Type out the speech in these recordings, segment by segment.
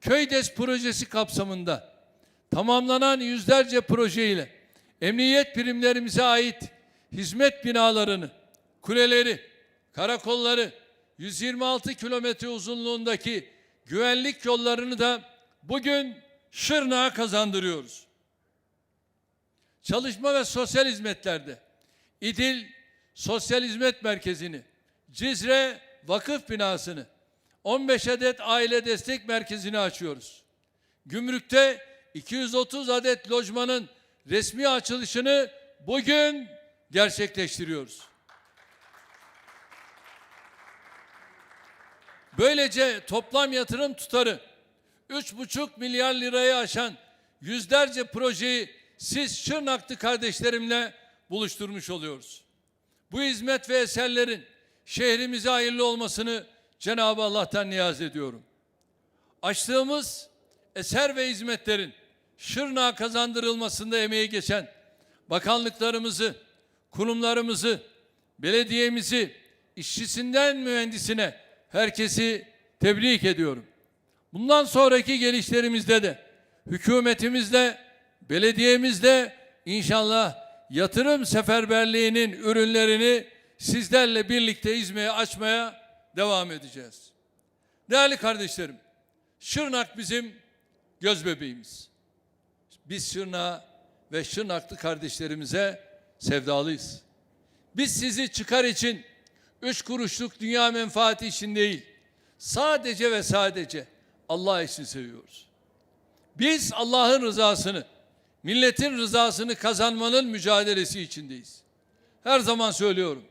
Köydes projesi kapsamında tamamlanan yüzlerce projeyle emniyet birimlerimize ait hizmet binalarını, kuleleri, karakolları, 126 kilometre uzunluğundaki güvenlik yollarını da bugün Şırnak'a kazandırıyoruz. Çalışma ve sosyal hizmetlerde İdil Sosyal Hizmet Merkezi'ni, Cizre Vakıf Binası'nı, 15 adet aile destek merkezini açıyoruz. Gümrükte 230 adet lojmanın resmi açılışını bugün gerçekleştiriyoruz. Böylece toplam yatırım tutarı 3,5 milyar lirayı aşan yüzlerce projeyi siz Şırnaklı kardeşlerimle buluşturmuş oluyoruz. Bu hizmet ve eserlerin şehrimize hayırlı olmasını Cenab-ı Allah'tan niyaz ediyorum. Açtığımız eser ve hizmetlerin Şırnak'a kazandırılmasında emeği geçen bakanlıklarımızı, kurumlarımızı, belediyemizi, işçisinden mühendisine herkesi tebrik ediyorum. Bundan sonraki gelişlerimizde de hükümetimizle, belediyemizle inşallah yatırım seferberliğinin ürünlerini sizlerle birlikte hizmeye açmaya devam edeceğiz. Değerli kardeşlerim, Şırnak bizim göz bebeğimiz. Biz Şırnak ve Şırnaklı kardeşlerimize sevdalıyız. Biz sizi çıkar için üç kuruşluk dünya menfaati için değil, sadece ve sadece Allah için seviyoruz. Biz Allah'ın rızasını, milletin rızasını kazanmanın mücadelesi içindeyiz. Her zaman söylüyorum.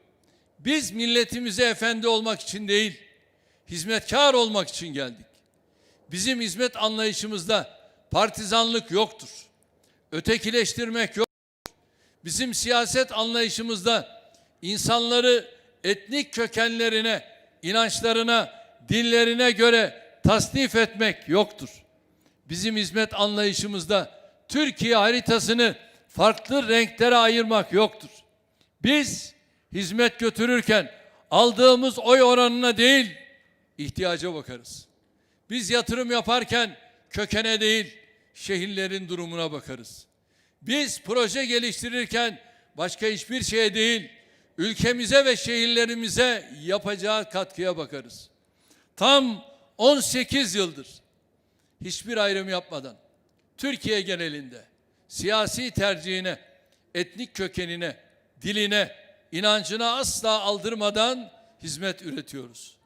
Biz milletimize efendi olmak için değil, hizmetkar olmak için geldik. Bizim hizmet anlayışımızda partizanlık yoktur. Ötekileştirmek yok. Bizim siyaset anlayışımızda insanları etnik kökenlerine, inançlarına, dinlerine göre tasnif etmek yoktur. Bizim hizmet anlayışımızda Türkiye haritasını farklı renklere ayırmak yoktur. Biz hizmet götürürken aldığımız oy oranına değil, ihtiyaca bakarız. Biz yatırım yaparken kökene değil, şehirlerin durumuna bakarız. Biz proje geliştirirken başka hiçbir şeye değil, ülkemize ve şehirlerimize yapacağı katkıya bakarız. Tam 18 yıldır hiçbir ayrım yapmadan Türkiye genelinde siyasi tercihine, etnik kökenine, diline, inancına asla aldırmadan hizmet üretiyoruz.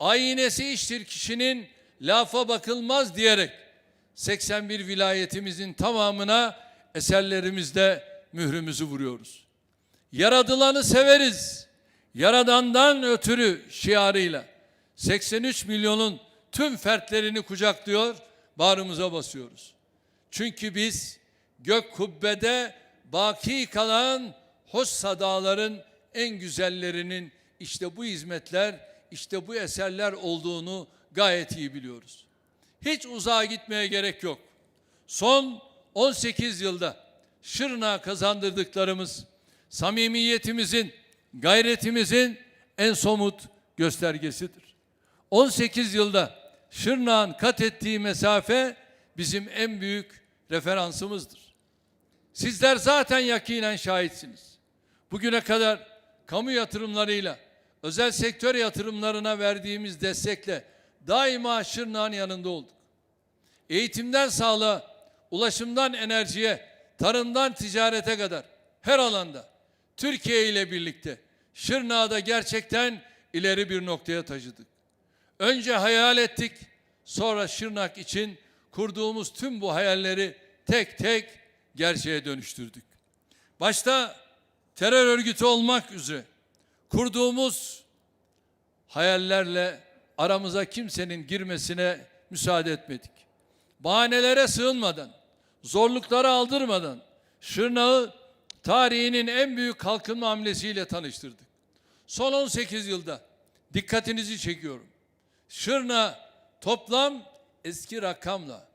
Aynesi iştir kişinin lafa bakılmaz diyerek 81 vilayetimizin tamamına eserlerimizde mührümüzü vuruyoruz. Yaradılanı severiz. Yaradandan ötürü şiarıyla 83 milyonun tüm fertlerini kucaklıyor, bağrımıza basıyoruz. Çünkü biz gök kubbede baki kalan hoş sadaların en güzellerinin işte bu hizmetler, işte bu eserler olduğunu gayet iyi biliyoruz. Hiç uzağa gitmeye gerek yok. Son 18 yılda Şırnağa kazandırdıklarımız samimiyetimizin, gayretimizin en somut göstergesidir. 18 yılda Şırnak'ın kat ettiği mesafe bizim en büyük referansımızdır. Sizler zaten yakinen şahitsiniz. Bugüne kadar kamu yatırımlarıyla, özel sektör yatırımlarına verdiğimiz destekle daima Şırnak'ın yanında olduk. Eğitimden sağlığa, ulaşımdan enerjiye, tarımdan ticarete kadar her alanda Türkiye ile birlikte Şırnak'ı gerçekten ileri bir noktaya taşıdık. Önce hayal ettik, sonra Şırnak için kurduğumuz tüm bu hayalleri tek tek gerçeğe dönüştürdük. Başta terör örgütü olmak üzere kurduğumuz hayallerle aramıza kimsenin girmesine müsaade etmedik. Bahanelere sığınmadan, zorluklara aldırmadan Şırnak'ı tarihinin en büyük kalkınma hamlesiyle tanıştırdık. Son 18 yılda dikkatinizi çekiyorum. Şırna toplam eski rakamla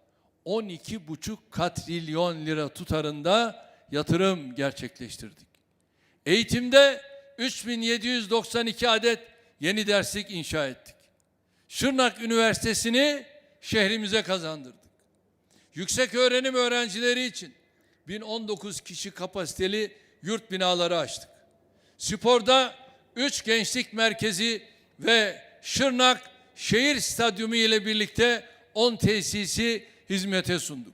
12,5 katrilyon lira tutarında yatırım gerçekleştirdik. Eğitimde 3792 adet yeni derslik inşa ettik. Şırnak Üniversitesi'ni şehrimize kazandırdık. Yüksek öğrenim öğrencileri için 1019 kişi kapasiteli yurt binaları açtık. Sporda 3 gençlik merkezi ve Şırnak Şehir Stadyumu ile birlikte 10 tesisi hizmete sunduk.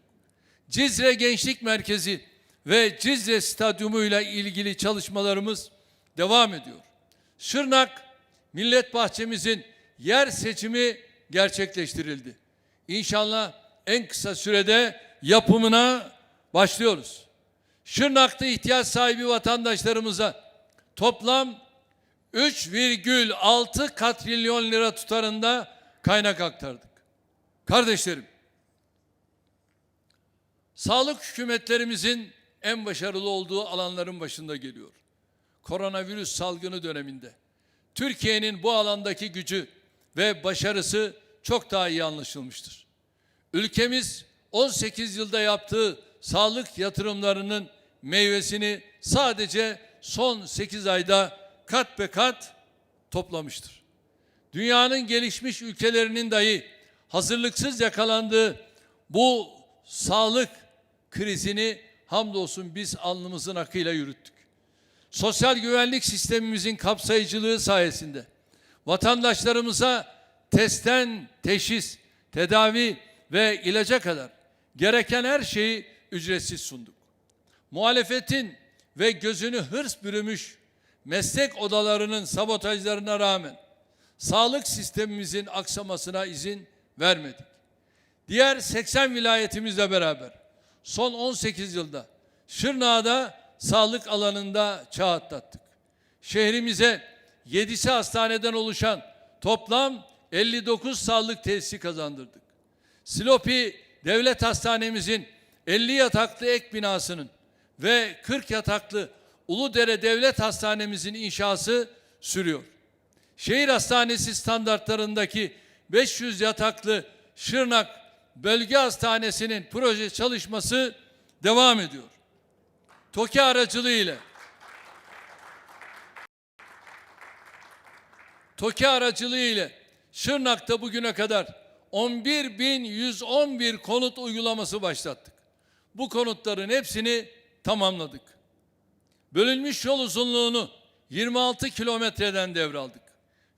Cizre Gençlik Merkezi ve Cizre Stadyumu ile ilgili çalışmalarımız devam ediyor. Şırnak Millet Bahçemizin yer seçimi gerçekleştirildi. İnşallah en kısa sürede yapımına başlıyoruz. Şırnak'ta ihtiyaç sahibi vatandaşlarımıza toplam 3,6 katrilyon lira tutarında kaynak aktardık. Kardeşlerim, sağlık hükümetlerimizin en başarılı olduğu alanların başında geliyor. Koronavirüs salgını döneminde Türkiye'nin bu alandaki gücü ve başarısı çok daha iyi anlaşılmıştır. Ülkemiz 18 yılda yaptığı sağlık yatırımlarının meyvesini sadece son 8 ayda kat be kat toplamıştır. Dünyanın gelişmiş ülkelerinin dahi hazırlıksız yakalandığı bu sağlık krizini hamdolsun biz alnımızın akıyla yürüttük. Sosyal güvenlik sistemimizin kapsayıcılığı sayesinde vatandaşlarımıza testten teşhis, tedavi ve ilaca kadar gereken her şeyi ücretsiz sunduk. Muhalefetin ve gözünü hırs bürümüş meslek odalarının sabotajlarına rağmen sağlık sistemimizin aksamasına izin vermedik. Diğer 80 vilayetimizle beraber son 18 yılda Şırnak'da sağlık alanında çağ atlattık. Şehrimize 7'si hastaneden oluşan toplam 59 sağlık tesisi kazandırdık. Silopi Devlet Hastanemizin 50 yataklı ek binasının ve 40 yataklı Uludere Devlet Hastanemizin inşası sürüyor. Şehir hastanesi standartlarındaki 500 yataklı Şırnak Bölge Hastanesi'nin proje çalışması devam ediyor. TOKİ aracılığı ile TOKİ aracılığı ile Şırnak'ta bugüne kadar 11.111 konut uygulaması başlattık. Bu konutların hepsini tamamladık. Bölünmüş yol uzunluğunu 26 kilometreden devraldık.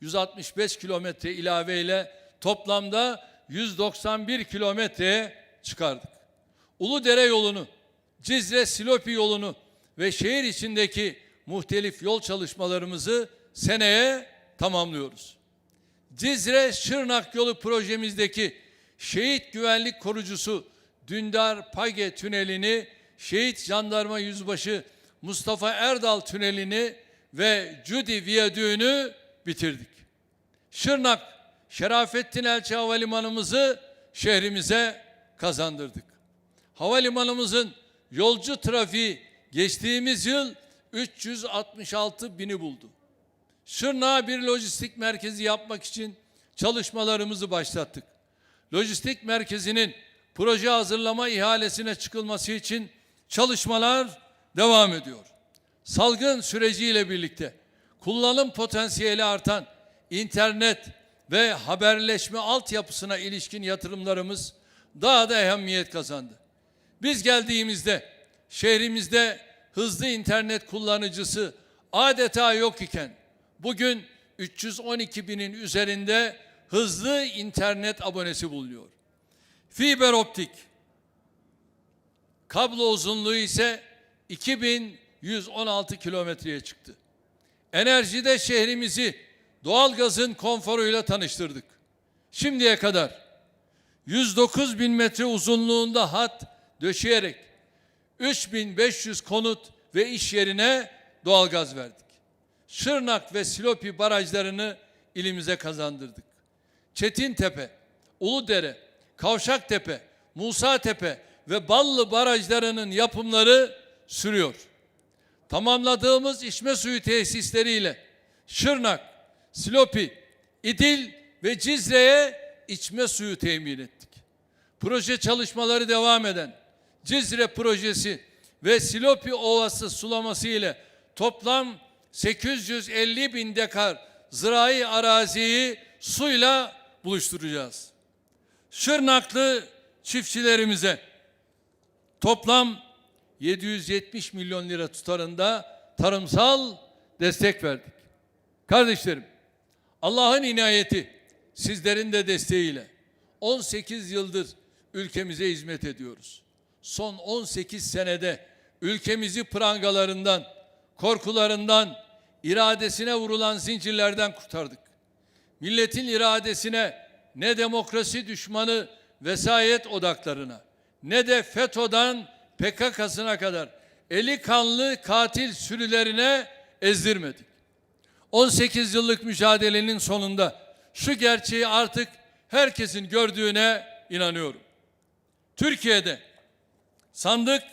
165 kilometre ilave ile toplamda 191 kilometreye çıkardık. Uludere yolunu, Cizre Silopi yolunu ve şehir içindeki muhtelif yol çalışmalarımızı seneye tamamlıyoruz. Cizre Şırnak yolu projemizdeki şehit güvenlik korucusu Dündar Page tünelini, şehit jandarma yüzbaşı Mustafa Erdal tünelini ve Cudi viyadüğünü bitirdik. Şırnak Şerafettin Elçi Havalimanımızı şehrimize kazandırdık. Havalimanımızın yolcu trafiği geçtiğimiz yıl 366 bini buldu. Şırnak'a bir lojistik merkezi yapmak için çalışmalarımızı başlattık. Lojistik merkezinin proje hazırlama ihalesine çıkılması için çalışmalar devam ediyor. Salgın süreciyle birlikte kullanım potansiyeli artan internet ve haberleşme altyapısına ilişkin yatırımlarımız daha da ehemmiyet kazandı. Biz geldiğimizde şehrimizde hızlı internet kullanıcısı adeta yok iken bugün 312 binin üzerinde hızlı internet abonesi bulunuyor. Fiber optik kablo uzunluğu ise 2116 kilometreye çıktı. Enerjide şehrimizi doğalgazın konforuyla tanıştırdık. Şimdiye kadar 109 bin metre uzunluğunda hat döşeyerek 3500 konut ve iş yerine doğalgaz verdik. Şırnak ve Silopi barajlarını ilimize kazandırdık. Çetintepe, Uludere, Kavşaktepe, Musatepe ve Ballı barajlarının yapımları sürüyor. Tamamladığımız içme suyu tesisleriyle Şırnak, Silopi, İdil ve Cizre'ye içme suyu temin ettik. Proje çalışmaları devam eden Cizre projesi ve Silopi Ovası sulaması ile toplam 850 bin dekar zirai araziyi suyla buluşturacağız. Şırnaklı çiftçilerimize toplam 770 milyon lira tutarında tarımsal destek verdik. Kardeşlerim, Allah'ın inayeti sizlerin de desteğiyle 18 yıldır ülkemize hizmet ediyoruz. Son 18 senede ülkemizi prangalarından, korkularından, iradesine vurulan zincirlerden kurtardık. Milletin iradesine ne demokrasi düşmanı vesayet odaklarına ne de FETÖ'den PKK'sına kadar eli kanlı katil sürülerine ezdirmedik. 18 yıllık mücadelenin sonunda şu gerçeği artık herkesin gördüğüne inanıyorum. Türkiye'de sandık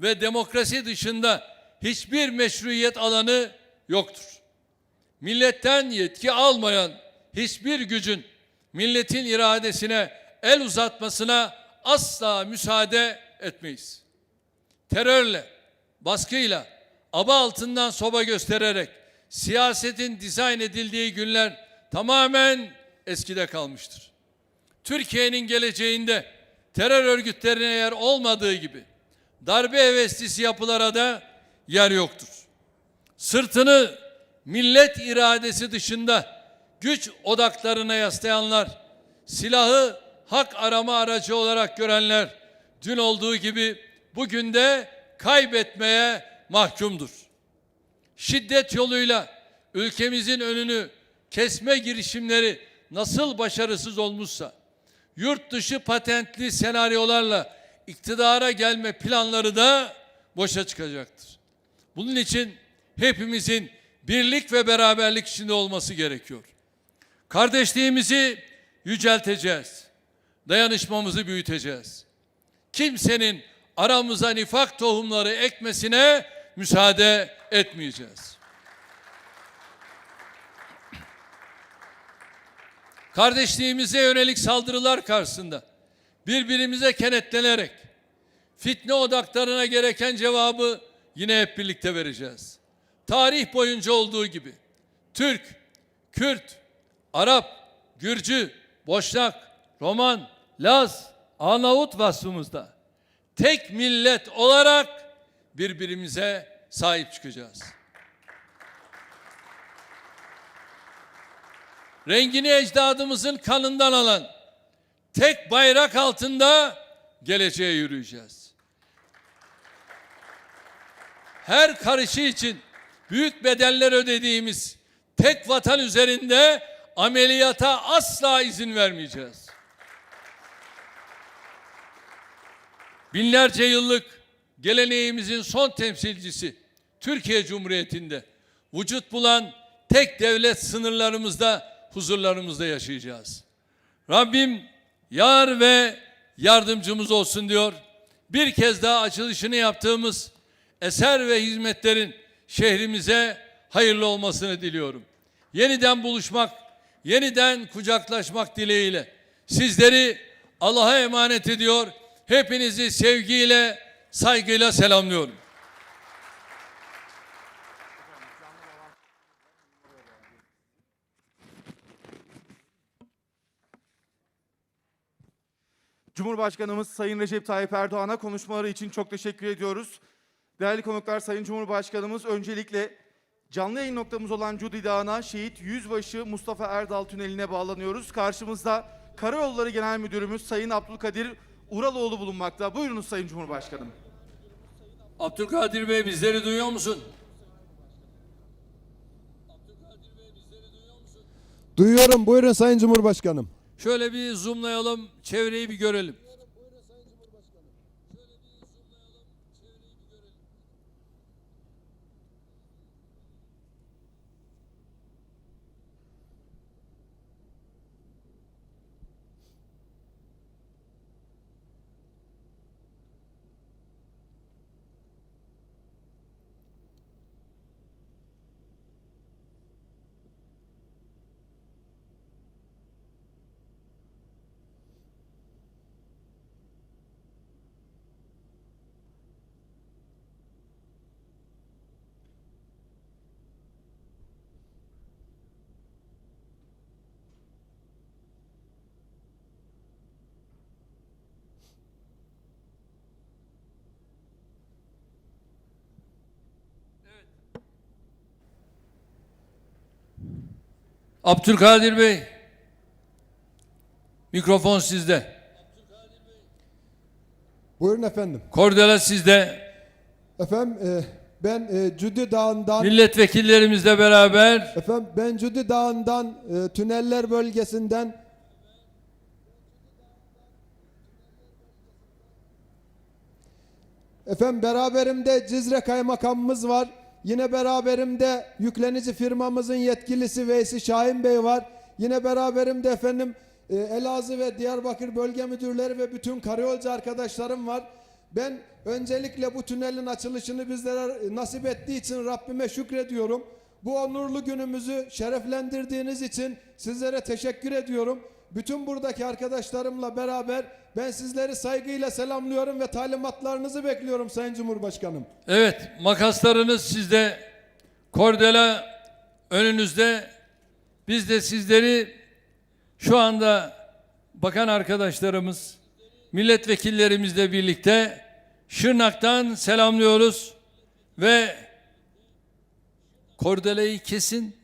ve demokrasi dışında hiçbir meşruiyet alanı yoktur. Milletten yetki almayan hiçbir gücün milletin iradesine el uzatmasına asla müsaade etmeyiz. Terörle, baskıyla, aba altından soba göstererek siyasetin dizayn edildiği günler tamamen eskide kalmıştır. Türkiye'nin geleceğinde terör örgütlerine yer olmadığı gibi darbe heveslisi yapılara da yer yoktur. Sırtını millet iradesi dışında güç odaklarına yaslayanlar, silahı hak arama aracı olarak görenler dün olduğu gibi bugün de kaybetmeye mahkumdur. Şiddet yoluyla ülkemizin önünü kesme girişimleri nasıl başarısız olmuşsa yurt dışı patentli senaryolarla iktidara gelme planları da boşa çıkacaktır. Bunun için hepimizin birlik ve beraberlik içinde olması gerekiyor. Kardeşliğimizi yücelteceğiz. Dayanışmamızı büyüteceğiz. Kimsenin aramıza nifak tohumları ekmesine müsaade etmeyeceğiz. Kardeşliğimize yönelik saldırılar karşısında birbirimize kenetlenerek fitne odaklarına gereken cevabı yine hep birlikte vereceğiz. Tarih boyunca olduğu gibi Türk, Kürt, Arap, Gürcü, Boşnak, Roman, Laz, Arnavut vasfımızda tek millet olarak birbirimize sahip çıkacağız. Rengini ecdadımızın kanından alan tek bayrak altında geleceğe yürüyeceğiz. Her karışı için büyük bedeller ödediğimiz tek vatan üzerinde ameliyata asla izin vermeyeceğiz. Binlerce yıllık geleneğimizin son temsilcisi Türkiye Cumhuriyeti'nde vücut bulan tek devlet sınırlarımızda huzurlarımızda yaşayacağız. Rabbim yar ve yardımcımız olsun diyor. Bir kez daha açılışını yaptığımız eser ve hizmetlerin şehrimize hayırlı olmasını diliyorum. Yeniden buluşmak, yeniden kucaklaşmak dileğiyle sizleri Allah'a emanet ediyor. Hepinizi sevgiyle, saygıyla selamlıyorum. Cumhurbaşkanımız Sayın Recep Tayyip Erdoğan'a konuşmaları için çok teşekkür ediyoruz. Değerli konuklar Sayın Cumhurbaşkanımız öncelikle canlı yayın noktamız olan Cudi Dağı'na şehit Yüzbaşı Mustafa Erdal Tüneli'ne bağlanıyoruz. Karşımızda Karayolları Genel Müdürümüz Sayın Abdülkadir Uraloğlu bulunmakta. Buyurunuz Sayın Cumhurbaşkanım. Abdülkadir Bey bizleri duyuyor musun? Duyuyorum. Buyurun Sayın Cumhurbaşkanım. Şöyle bir zoomlayalım, çevreyi bir görelim. Abdülkadir Bey. Mikrofon sizde. Buyurun efendim. Kordela sizde. Efendim e, ben e, Cüdü Dağı'ndan Milletvekillerimizle beraber efendim ben Cüdü Dağı'ndan e, tüneller bölgesinden Efendim beraberimde Cizre Kaymakamımız var. Yine beraberimde yüklenici firmamızın yetkilisi Veysi Şahin Bey var. Yine beraberimde efendim e, Elazığ ve Diyarbakır bölge müdürleri ve bütün karayolcu arkadaşlarım var. Ben öncelikle bu tünelin açılışını bizlere nasip ettiği için Rabbime şükrediyorum. Bu onurlu günümüzü şereflendirdiğiniz için sizlere teşekkür ediyorum. Bütün buradaki arkadaşlarımla beraber ben sizleri saygıyla selamlıyorum ve talimatlarınızı bekliyorum Sayın Cumhurbaşkanım. evet makaslarınız sizde. Kordela önünüzde. Biz de sizleri şu anda bakan arkadaşlarımız, milletvekillerimizle birlikte Şırnak'tan selamlıyoruz ve kordeleyi kesin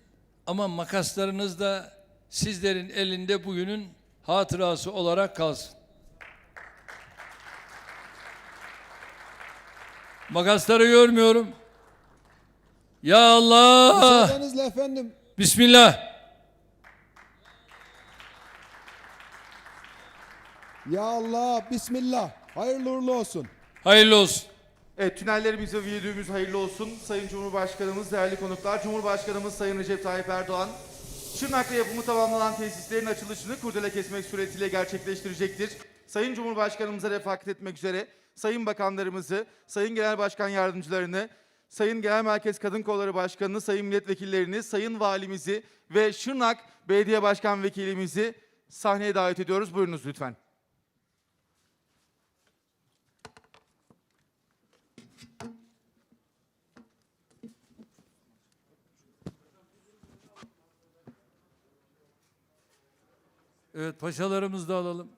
ama makaslarınız da sizlerin elinde bugünün hatırası olarak kalsın. Makasları görmüyorum. Ya Allah! Müsaadenizle efendim Bismillah. ya Allah Bismillah hayırlı uğurlu olsun. Hayırlı olsun. Evet, tünellerimiz ve viyadüğümüz hayırlı olsun. Sayın Cumhurbaşkanımız, değerli konuklar, Cumhurbaşkanımız Sayın Recep Tayyip Erdoğan, Şırnak'ta yapımı tamamlanan tesislerin açılışını kurdele kesmek suretiyle gerçekleştirecektir. Sayın Cumhurbaşkanımıza refakat etmek üzere Sayın Bakanlarımızı, Sayın Genel Başkan Yardımcılarını, Sayın Genel Merkez Kadın Kolları Başkanı'nı, Sayın Milletvekillerini, Sayın Valimizi ve Şırnak Belediye Başkan Vekilimizi sahneye davet ediyoruz. Buyurunuz lütfen. Evet paşalarımızı da alalım.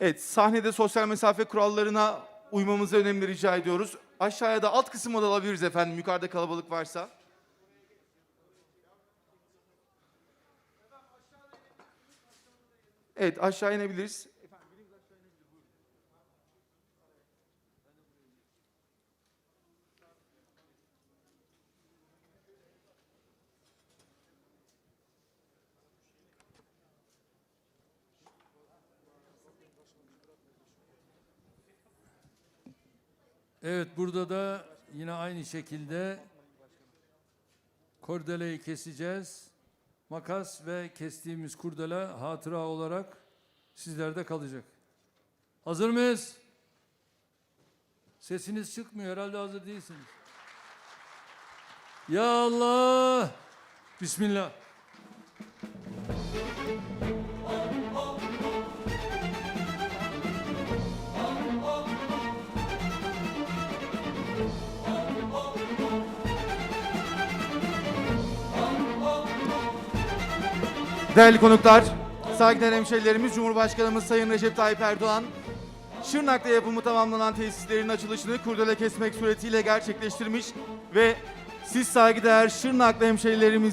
Evet, sahnede sosyal mesafe kurallarına uymamızı önemli rica ediyoruz. Aşağıya da alt kısımda da alabiliriz efendim, yukarıda kalabalık varsa. Evet, aşağı inebiliriz. Evet burada da yine aynı şekilde kordeleyi keseceğiz. Makas ve kestiğimiz kurdele hatıra olarak sizlerde kalacak. Hazır mıyız? Sesiniz çıkmıyor herhalde hazır değilsiniz. Ya Allah! Bismillah. Değerli konuklar, saygıdeğer hemşehrilerimiz Cumhurbaşkanımız Sayın Recep Tayyip Erdoğan, Şırnak'ta yapımı tamamlanan tesislerin açılışını kurdele kesmek suretiyle gerçekleştirmiş ve siz saygıdeğer Şırnaklı hemşehrilerimiz